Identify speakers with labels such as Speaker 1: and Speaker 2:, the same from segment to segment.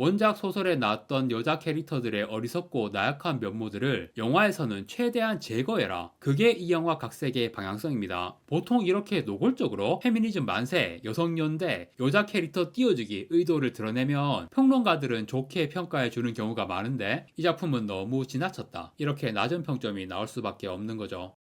Speaker 1: 원작 소설에 나왔던 여자 캐릭터들의 어리석고 나약한 면모들을 영화에서는 최대한 제거해라. 그게 이 영화 각색의 방향성입니다. 보통 이렇게 노골적으로 페미니즘 만세, 여성 연대, 여자 캐릭터 띄워주기 의도를 드러내면 평론가들은 좋게 평가해 주는 경우가 많은데 이 작품은 너무 지나쳤다. 이렇게 낮은 평점이 나올 수밖에 없는 거죠.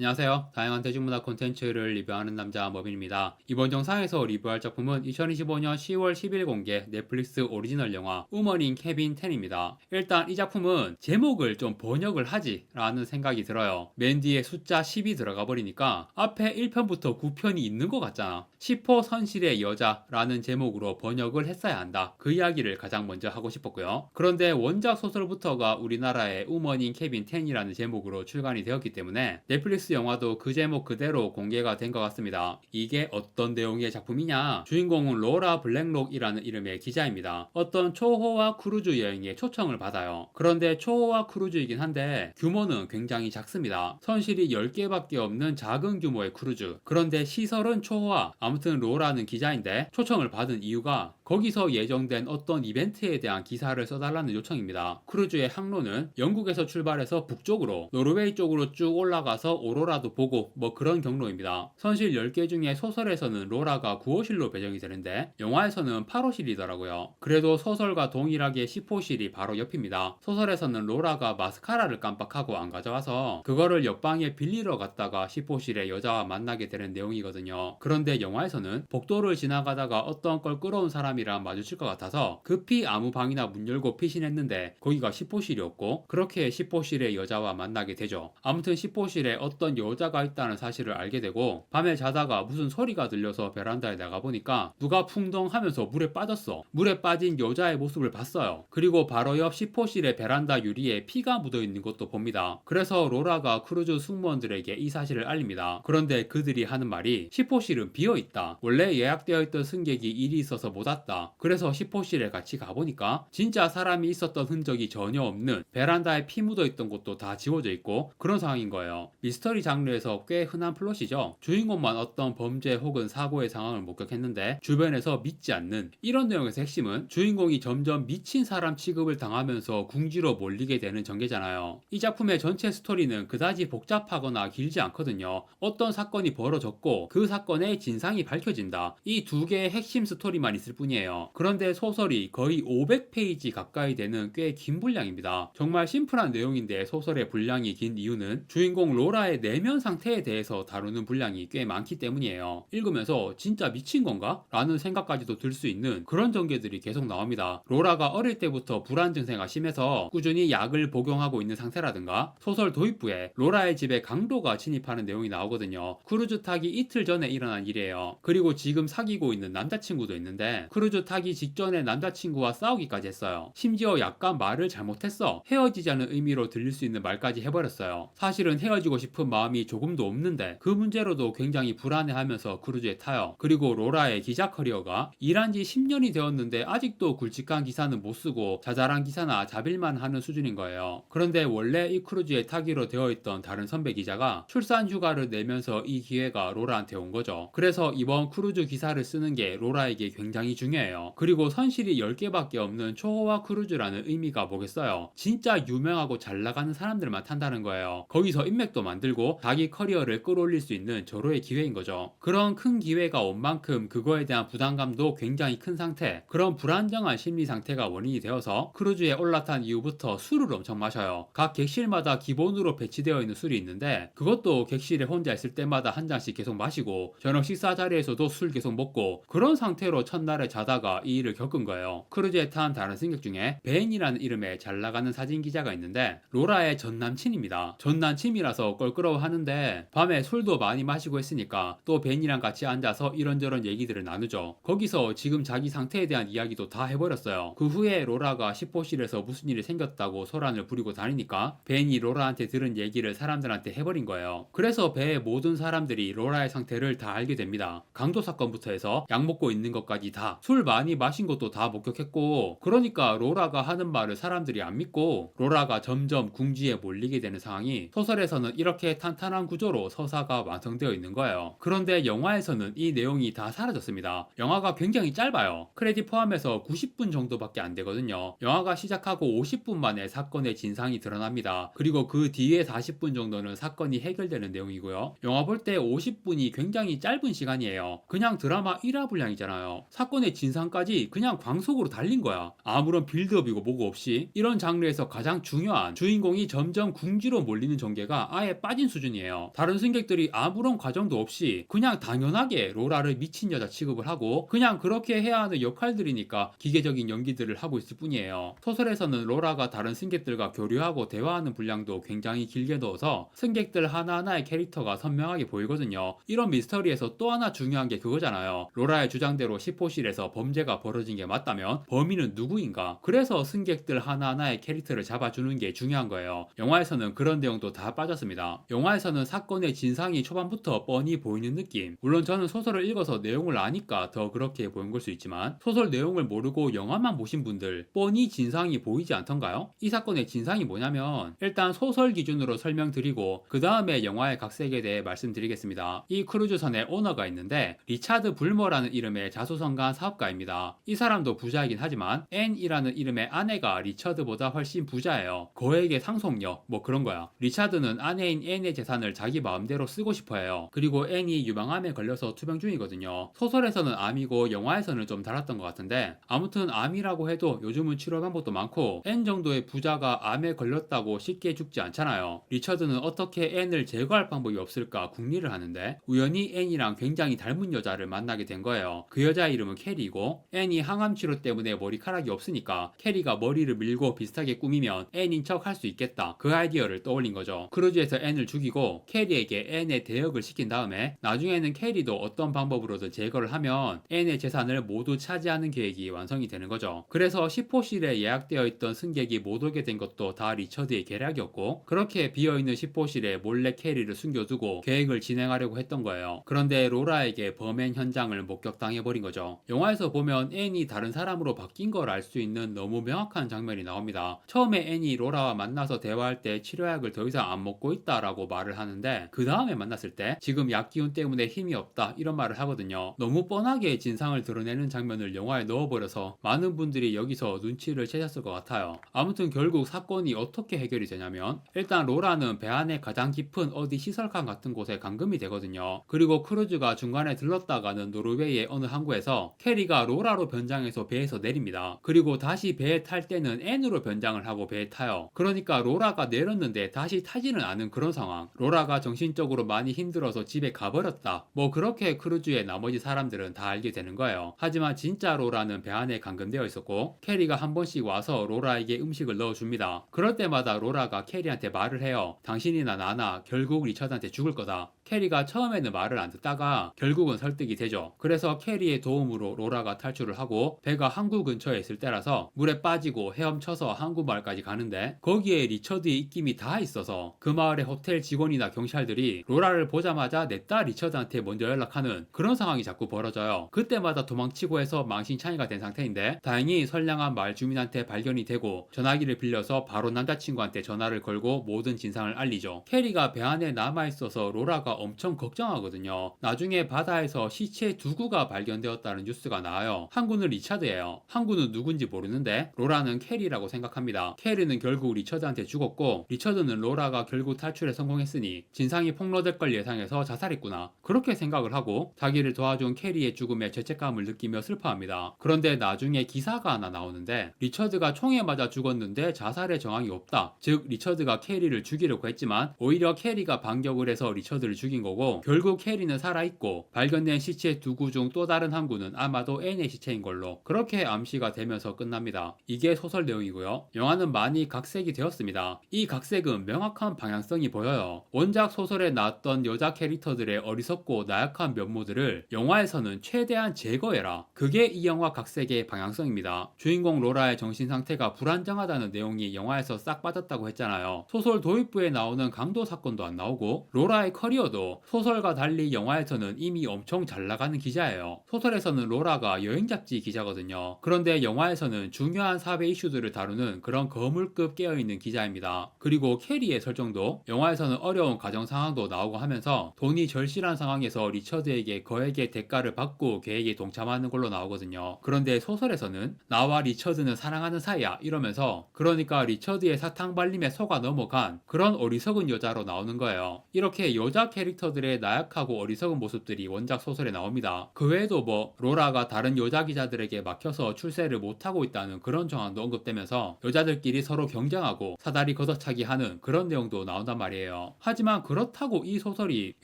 Speaker 1: 안녕하세요. 다양한 대중문화 콘텐츠를 리뷰하는 남자 머빈입니다. 이번 영상에서 리뷰할 작품은 2025년 10월 10일 공개 넷플릭스 오리지널 영화 우먼인 케빈 10입니다. 일단 이 작품은 제목을 좀 번역을 하지 라는 생각이 들어요. 맨 뒤에 숫자 10이 들어가 버리니까 앞에 1편부터 9편이 있는 것 같잖아. 10호 선실의 여자라는 제목으로 번역을 했어야 한다. 그 이야기를 가장 먼저 하고 싶었고요. 그런데 원작 소설부터가 우리나라의 우먼인 케빈 10이라는 제목으로 출간이 되었기 때문에 넷플릭스 영화도 그 제목 그대로 공개가 된 것 같습니다. 이게 어떤 내용의 작품이냐? 주인공은 로라 블랙록이라는 이름의 기자입니다. 어떤 초호화 크루즈 여행에 초청을 받아요. 그런데 초호화 크루즈이긴 한데 규모는 굉장히 작습니다. 선실이 10개밖에 없는 작은 규모의 크루즈. 그런데 시설은 초호화. 아무튼 로라는 기자인데 초청을 받은 이유가 거기서 예정된 어떤 이벤트에 대한 기사를 써달라는 요청입니다. 크루즈의 항로는 영국에서 출발해서 북쪽으로 노르웨이 쪽으로 쭉 올라가서 오로라도 보고 뭐 그런 경로입니다. 선실 10개 중에 소설에서는 로라가 9호실로 배정이 되는데 영화에서는 8호실이더라고요. 그래도 소설과 동일하게 10호실이 바로 옆입니다. 소설에서는 로라가 마스카라를 깜빡하고 안 가져와서 그거를 옆방에 빌리러 갔다가 10호실에 여자와 만나게 되는 내용이거든요. 그런데 영화에서는 복도를 지나가다가 어떤 껄끄러운 사람이 랑 마주칠 것 같아서 급히 아무 방이나 문 열고 피신했는데 거기가 10호실이었고 그렇게 10호실의 여자와 만나게 되죠. 아무튼 10호실에 어떤 여자가 있다는 사실을 알게 되고 밤에 자다가 무슨 소리가 들려서 베란다에 나가보니까 누가 풍덩하면서 물에 빠졌어. 물에 빠진 여자의 모습을 봤어요. 그리고 바로 옆 10호실의 베란다 유리에 피가 묻어 있는 것도 봅니다. 그래서 로라가 크루즈 승무원들에게 이 사실을 알립니다. 그런데 그들이 하는 말이 10호실은 비어 있다. 원래 예약되어 있던 승객이 일이 있어서 못 왔다. 그래서 10호실에 같이 가보니까 진짜 사람이 있었던 흔적이 전혀 없는 베란다에 피 묻어 있던 곳도 다 지워져 있고 그런 상황인 거예요. 미스터리 장르에서 꽤 흔한 플롯이죠. 주인공만 어떤 범죄 혹은 사고의 상황을 목격했는데 주변에서 믿지 않는 이런 내용에서 핵심은 주인공이 점점 미친 사람 취급을 당하면서 궁지로 몰리게 되는 전개잖아요. 이 작품의 전체 스토리는 그다지 복잡하거나 길지 않거든요. 어떤 사건이 벌어졌고 그 사건의 진상이 밝혀진다. 이 두 개의 핵심 스토리만 있을 뿐이에요. 그런데 소설이 거의 500페이지 가까이 되는 꽤 긴 분량입니다. 정말 심플한 내용인데 소설의 분량이 긴 이유는 주인공 로라의 내면 상태에 대해서 다루는 분량이 꽤 많기 때문이에요. 읽으면서 진짜 미친 건가? 라는 생각까지도 들 수 있는 그런 전개들이 계속 나옵니다. 로라가 어릴 때부터 불안 증세가 심해서 꾸준히 약을 복용하고 있는 상태라든가 소설 도입부에 로라의 집에 강도가 침입하는 내용이 나오거든요. 크루즈 타기 이틀 전에 일어난 일이에요. 그리고 지금 사귀고 있는 남자친구도 있는데 크루즈 타기 직전에 남자친구와 싸우기까지 했어요. 심지어 약간 말을 잘못했어. 헤어지자는 의미로 들릴 수 있는 말까지 해버렸어요. 사실은 헤어지고 싶은 마음이 조금도 없는데 그 문제로도 굉장히 불안해하면서 크루즈에 타요. 그리고 로라의 기자 커리어가 일한 지 10년이 되었는데 아직도 굵직한 기사는 못 쓰고 자잘한 기사나 자빌만 하는 수준인 거예요. 그런데 원래 이 크루즈에 타기로 되어 있던 다른 선배 기자가 출산 휴가를 내면서 이 기회가 로라한테 온 거죠. 그래서 이번 크루즈 기사를 쓰는 게 로라에게 굉장히 중요해요. 그리고 선실이 10개밖에 없는 초호화 크루즈라는 의미가 뭐겠어요. 진짜 유명하고 잘 나가는 사람들만 탄다는 거예요. 거기서 인맥도 만들고 자기 커리어를 끌어올릴 수 있는 절호의 기회인 거죠. 그런 큰 기회가 온 만큼 그거에 대한 부담감도 굉장히 큰 상태. 그런 불안정한 심리 상태가 원인이 되어서 크루즈에 올라탄 이후부터 술을 엄청 마셔요. 각 객실마다 기본으로 배치되어 있는 술이 있는데 그것도 객실에 혼자 있을 때마다 한 잔씩 계속 마시고 저녁 식사 자리에서도 술 계속 먹고 그런 상태로 첫날에 자다가 이 일을 겪은 거예요. 크루즈에 탄 다른 승객 중에 벤이라는 이름의 잘 나가는 사진 기자가 있는데 로라의 전 남친입니다. 전 남친이라서 껄끄러워하는데 밤에 술도 많이 마시고 했으니까 또 벤이랑 같이 앉아서 이런저런 얘기들을 나누죠. 거기서 지금 자기 상태에 대한 이야기도 다 해버렸어요. 그 후에 로라가 10호실에서 무슨 일이 생겼다고 소란을 부리고 다니니까 벤이 로라한테 들은 얘기를 사람들한테 해버린 거예요. 그래서 배의 모든 사람들이 로라의 상태를 다 알게 됩니다. 강도 사건부터 해서 약 먹고 있는 것까지 다술 많이 마신 것도 다 목격했고 그러니까 로라가 하는 말을 사람들이 안 믿고 로라가 점점 궁지에 몰리게 되는 상황이 소설에서는 이렇게 탄탄한 구조로 서사가 완성되어 있는 거예요. 그런데 영화에서는 이 내용이 다 사라졌습니다. 영화가 굉장히 짧아요. 크레딧 포함해서 90분 정도밖에 안 되거든요. 영화가 시작하고 50분 만에 사건의 진상이 드러납니다. 그리고 그 뒤에 40분 정도는 사건이 해결되는 내용이고요. 영화 볼 때 50분이 굉장히 짧은 시간이에요. 그냥 드라마 1화 분량이잖아요. 사건의 진상까지 그냥 광속으로 달린 거야. 아무런 빌드업이고 뭐고 없이 이런 장르에서 가장 중요한 주인공이 점점 궁지로 몰리는 전개가 아예 빠진 수준이에요. 다른 승객들이 아무런 과정도 없이 그냥 당연하게 로라를 미친 여자 취급을 하고 그냥 그렇게 해야 하는 역할들이니까 기계적인 연기들을 하고 있을 뿐이에요. 소설에서는 로라가 다른 승객들과 교류하고 대화하는 분량도 굉장히 길게 넣어서 승객들 하나하나의 캐릭터가 선명하게 보이거든요. 이런 미스터리에서 또 하나 중요한 게 그거잖아요. 로라의 주장대로 시포실에서 범죄가 벌어진 게 맞다면 범인은 누구인가? 그래서 승객들 하나하나의 캐릭터를 잡아주는 게 중요한 거예요. 영화에서는 그런 내용도 다 빠졌습니다. 영화에서는 사건의 진상이 초반부터 뻔히 보이는 느낌. 물론 저는 소설을 읽어서 내용을 아니까 더 그렇게 보인 걸 수 있지만 소설 내용을 모르고 영화만 보신 분들 뻔히 진상이 보이지 않던가요? 이 사건의 진상이 뭐냐면 일단 소설 기준으로 설명드리고 그 다음에 영화의 각색에 대해 말씀드리겠습니다. 이 크루즈선에 오너가 있는데 리차드 불머라는 이름의 자수성가한 사업가입니다. 이 사람도 부자이긴 하지만 앤이라는 이름의 아내가 리처드보다 훨씬 부자예요. 거액의 상속녀 뭐 그런 거야. 리차드는 아내인 앤의 재산을 자기 마음대로 쓰고 싶어해요. 그리고 앤이 유방암에 걸려서 투병 중이거든요. 소설에서는 암이고 영화에서는 좀 달랐던 것 같은데 아무튼 암이라고 해도 요즘은 치료 방법도 많고 앤 정도의 부자가 암에 걸렸다고 쉽게 죽지 않잖아요. 리처드는 어떻게 앤을 제거할 방법이 없을까 궁리를 하는데 우연히 앤이랑 굉장히 닮은 여자를 만나게 된 거예요. 그 여자 이름은 캐리 고 앤이 항암 치료 때문에 머리카락이 없으니까 캐리가 머리를 밀고 비슷하게 꾸미면 앤인 척 할 수 있겠다. 그 아이디어를 떠올린 거죠. 크루즈에서 앤을 죽이고 캐리에게 앤의 대역을 시킨 다음에 나중에는 캐리도 어떤 방법으로든 제거를 하면 앤의 재산을 모두 차지하는 계획이 완성이 되는 거죠. 그래서 시포실에 예약되어 있던 승객이 못 오게 된 것도 다 리처드의 계략이었고 그렇게 비어있는 시포실에 몰래 캐리를 숨겨두고 계획을 진행하려고 했던 거예요. 그런데 로라에게 범행 현장을 목격당해버린 거죠. 영화에서 보면 앤이 다른 사람으로 바뀐 걸 알 수 있는 너무 명확한 장면이 나옵니다. 처음에 앤이 로라와 만나서 대화할 때 치료약을 더 이상 안 먹고 있다라고 말을 하는데 그 다음에 만났을 때 지금 약 기운 때문에 힘이 없다 이런 말을 하거든요. 너무 뻔하게 진상을 드러내는 장면을 영화에 넣어버려서 많은 분들이 여기서 눈치를 채셨을 것 같아요. 아무튼 결국 사건이 어떻게 해결이 되냐면 일단 로라는 배 안에 가장 깊은 어디 시설칸 같은 곳에 감금이 되거든요. 그리고 크루즈가 중간에 들렀다가는 노르웨이의 어느 항구에서 캐리 가 로라로 변장해서 배에서 내립니다. 그리고 다시 배에 탈 때는 N으로 변장을 하고 배에 타요. 그러니까 로라가 내렸는데 다시 타지는 않은 그런 상황. 로라가 정신적으로 많이 힘들어서 집에 가버렸다. 뭐 그렇게 크루즈의 나머지 사람들은 다 알게 되는 거예요. 하지만 진짜 로라는 배 안에 감금되어 있었고 캐리가 한 번씩 와서 로라에게 음식을 넣어줍니다. 그럴 때마다 로라가 캐리한테 말을 해요. 당신이나 나나 결국 리처드한테 죽을 거다. 캐리가 처음에는 말을 안 듣다가 결국은 설득이 되죠. 그래서 캐리의 도움으로 로라가 탈출을 하고 배가 항구 근처에 있을 때라서 물에 빠지고 헤엄쳐서 항구 마을까지 가는데 거기에 리처드의 입김이 다 있어서 그 마을의 호텔 직원이나 경찰들이 로라를 보자마자 내딸 리처드한테 먼저 연락하는 그런 상황이 자꾸 벌어져요. 그때마다 도망치고 해서 망신창이가 된 상태인데 다행히 선량한 마을 주민한테 발견이 되고 전화기를 빌려서 바로 남자친구한테 전화를 걸고 모든 진상을 알리죠. 캐리가 배 안에 남아있어서 로라가 엄청 걱정하거든요. 나중에 바다에서 시체 두 구가 발견되었다는 뉴스가 나와요. 한 구는 리차드예요. 한 구는 누군지 모르는데 로라는 캐리라고 생각합니다. 캐리는 결국 리처드한테 죽었고 리처드는 로라가 결국 탈출에 성공했으니 진상이 폭로될 걸 예상해서 자살했구나. 그렇게 생각을 하고 자기를 도와준 캐리의 죽음에 죄책감을 느끼며 슬퍼합니다. 그런데 나중에 기사가 하나 나오는데 리처드가 총에 맞아 죽었는데 자살의 정황이 없다. 즉 리처드가 캐리를 죽이려고 했지만 오히려 캐리가 반격을 해서 리처드를 죽인 거고 결국 캐리는 살아있고 발견된 시체 두 구 중 또 다른 한 구는 아마도 N의 시체인 걸로 그렇게 암시가 되면서 끝납니다. 이게 소설 내용이고요. 영화는 많이 각색이 되었습니다. 이 각색은 명확한 방향성이 보여요. 원작 소설에 나왔던 여자 캐릭터들의 어리석고 나약한 면모들을 영화에서는 최대한 제거해라. 그게 이 영화 각색의 방향성입니다. 주인공 로라의 정신 상태가 불안정하다는 내용이 영화에서 싹 빠졌다고 했잖아요. 소설 도입부에 나오는 강도 사건도 안 나오고 로라의 커리어도 로라도 소설과 달리 영화에서는 이미 엄청 잘 나가는 기자예요. 소설에서는 로라가 여행 잡지 기자거든요. 그런데 영화에서는 중요한 사회 이슈들을 다루는 그런 거물급 깨어있는 기자입니다. 그리고 캐리의 설정도 영화에서는 어려운 가정 상황도 나오고 하면서 돈이 절실한 상황에서 리처드에게 거액의 대가를 받고 계획에 동참하는 걸로 나오거든요. 그런데 소설에서는 나와 리처드는 사랑하는 사이야 이러면서 그러니까 리처드의 사탕 발림에 속아 넘어간 그런 어리석은 여자로 나오는 거예요. 이렇게 여자 캐 릭터들의 나약하고 어리석은 모습들이 원작 소설에 나옵니다. 그 외에도 뭐 로라가 다른 여자 기자들에게 막혀서 출세를 못하고 있다는 그런 정황도 언급되면서 여자들끼리 서로 경쟁하고 사다리 걷어차기 하는 그런 내용도 나온단 말이에요. 하지만 그렇다고 이 소설이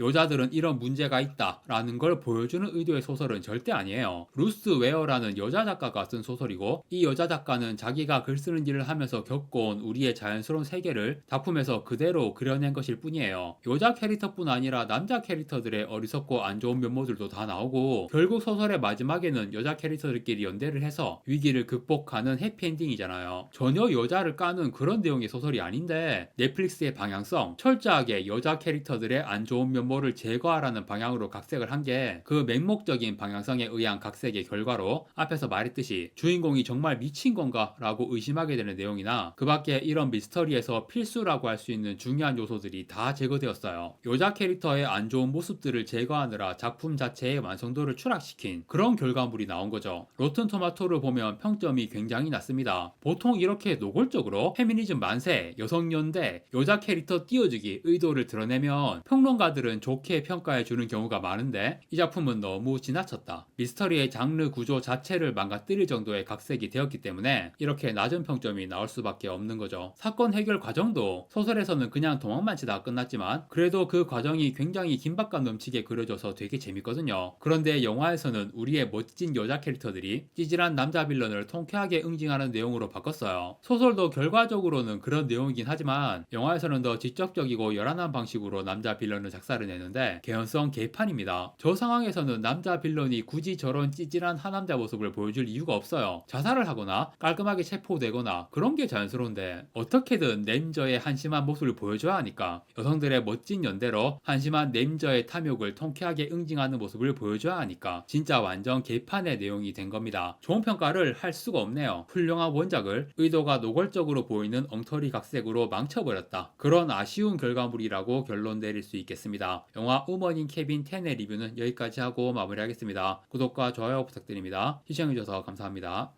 Speaker 1: 여자들은 이런 문제가 있다 라는 걸 보여주는 의도의 소설은 절대 아니에요. 루스 웨어라는 여자 작가가 쓴 소설이고 이 여자 작가는 자기가 글 쓰는 일을 하면서 겪어온 우리의 자연스러운 세계를 작품에서 그대로 그려낸 것일 뿐이에요. 여자 캐릭터뿐 아니 라 남자 캐릭터들의 어리석고 안 좋은 면모들도 다 나오고 결국 소설의 마지막에는 여자 캐릭터들끼리 연대를 해서 위기를 극복하는 해피엔딩이잖아요. 전혀 여자를 까는 그런 내용의 소설이 아닌데 넷플릭스의 방향성 철저하게 여자 캐릭터들의 안 좋은 면모를 제거하라는 방향으로 각색을 한 게 그 맹목적인 방향성에 의한 각색의 결과로 앞에서 말했듯이 주인공이 정말 미친 건가 라고 의심하게 되는 내용이나 그 밖에 이런 미스터리에서 필수라고 할 수 있는 중요한 요소들이 다 제거되었어요. 여자 캐릭터 의 안 좋은 모습들을 제거하느라 작품 자체의 완성도를 추락시킨 그런 결과물이 나온 거죠. 로튼 토마토를 보면 평점이 굉장히 낮습니다. 보통 이렇게 노골적으로 페미니즘 만세, 여성연대, 여자 캐릭터 띄워주기 의도를 드러내면 평론가들은 좋게 평가해 주는 경우가 많은데 이 작품은 너무 지나쳤다. 미스터리의 장르 구조 자체를 망가뜨릴 정도의 각색이 되었기 때문에 이렇게 낮은 평점이 나올 수밖에 없는 거죠. 사건 해결 과정도 소설에서는 그냥 도망만 치다 끝났지만 그래도 그 과정이 굉장히 긴박감 넘치게 그려져서 되게 재밌거든요. 그런데 영화에서는 우리의 멋진 여자 캐릭터들이 찌질한 남자 빌런을 통쾌하게 응징하는 내용으로 바꿨어요. 소설도 결과적으로는 그런 내용이긴 하지만 영화에서는 더 지적적이고 열한한 방식으로 남자 빌런을 작사를 내는데 개연성 개판입니다. 저 상황에서는 남자 빌런이 굳이 저런 찌질한 하남자 모습을 보여줄 이유가 없어요. 자살을 하거나 깔끔하게 체포되거나 그런 게 자연스러운데 어떻게든 램저의 한심한 모습을 보여줘야 하니까 여성들의 멋진 연대로 한 심한 램저의 탐욕을 통쾌하게 응징하는 모습을 보여줘야 하니까 진짜 완전 개판의 내용이 된 겁니다. 좋은 평가를 할 수가 없네요. 훌륭한 원작을 의도가 노골적으로 보이는 엉터리 각색으로 망쳐버렸다. 그런 아쉬운 결과물이라고 결론 내릴 수 있겠습니다. 영화 우먼인 케빈 텐의 리뷰는 여기까지 하고 마무리하겠습니다. 구독과 좋아요 부탁드립니다. 시청해주셔서 감사합니다.